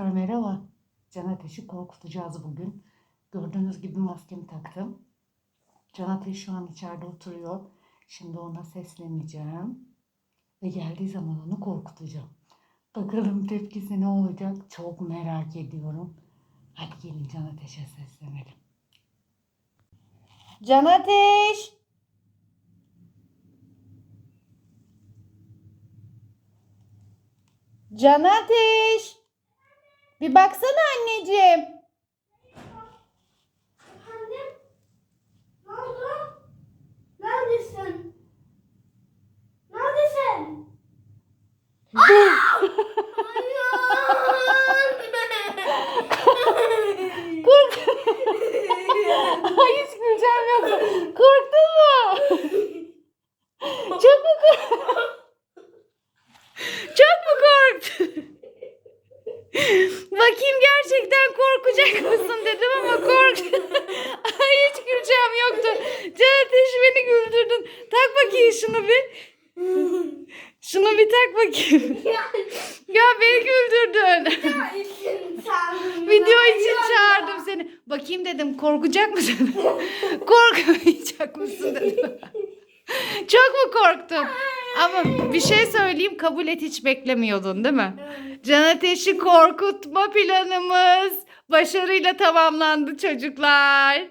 Arkadaşlar merhaba. Can Ateş'i korkutacağız bugün. Gördüğünüz gibi maskemi taktım. Can Ateş şu an içeride oturuyor. Şimdi ona sesleneceğim. Ve geldiği zaman onu korkutacağım. Bakalım tepkisi ne olacak? Çok merak ediyorum. Hadi gelin Can Ateş'e seslenelim. Can Ateş! Can Ateş! Bir baksana anneciğim. Efendim? Ne oldu? Neredesin? Neredesin? Kork. Ay hiç güleceğim yok. Korktun mu? Çok mu korktun? Çok mu korktun? Bakayım gerçekten korkacak mısın dedim ama korktun. Ay hiç güleceğim yoktu. Can Ateş beni güldürdün. Tak bakayım şunu bir. Şunu bir tak bakayım. Ya beni güldürdün. Video için çağırdım seni. Bakayım dedim korkacak mısın? Korkmayacak mısın dedim. Çok mu korktun? Ama bir şey söyleyeyim kabul et hiç beklemiyordun değil mi? Can Ateş'i korkutma planımız başarıyla tamamlandı çocuklar.